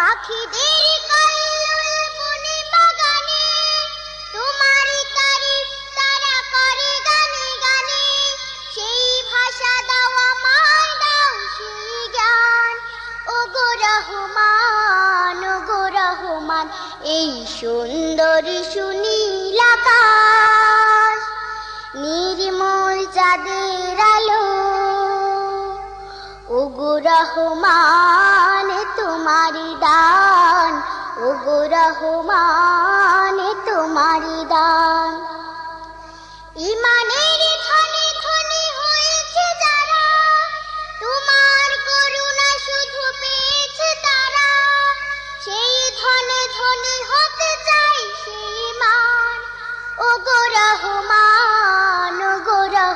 পাখিদের সেই ভাষা দাও আমায় দাও সেই এই সুন্দর সুনীল আকাশ। নির্মল চাঁদের রহমান, তোমারি দান। ওগো রহমান, তোমারি দান। ইমানের ধনে ধনে হয়েছে যারা। তোমার করুণা শুধু পেয়েছে তারা। সেই ধনে ধনে হতে চাই সেই মান। ওগো রহমান ওগো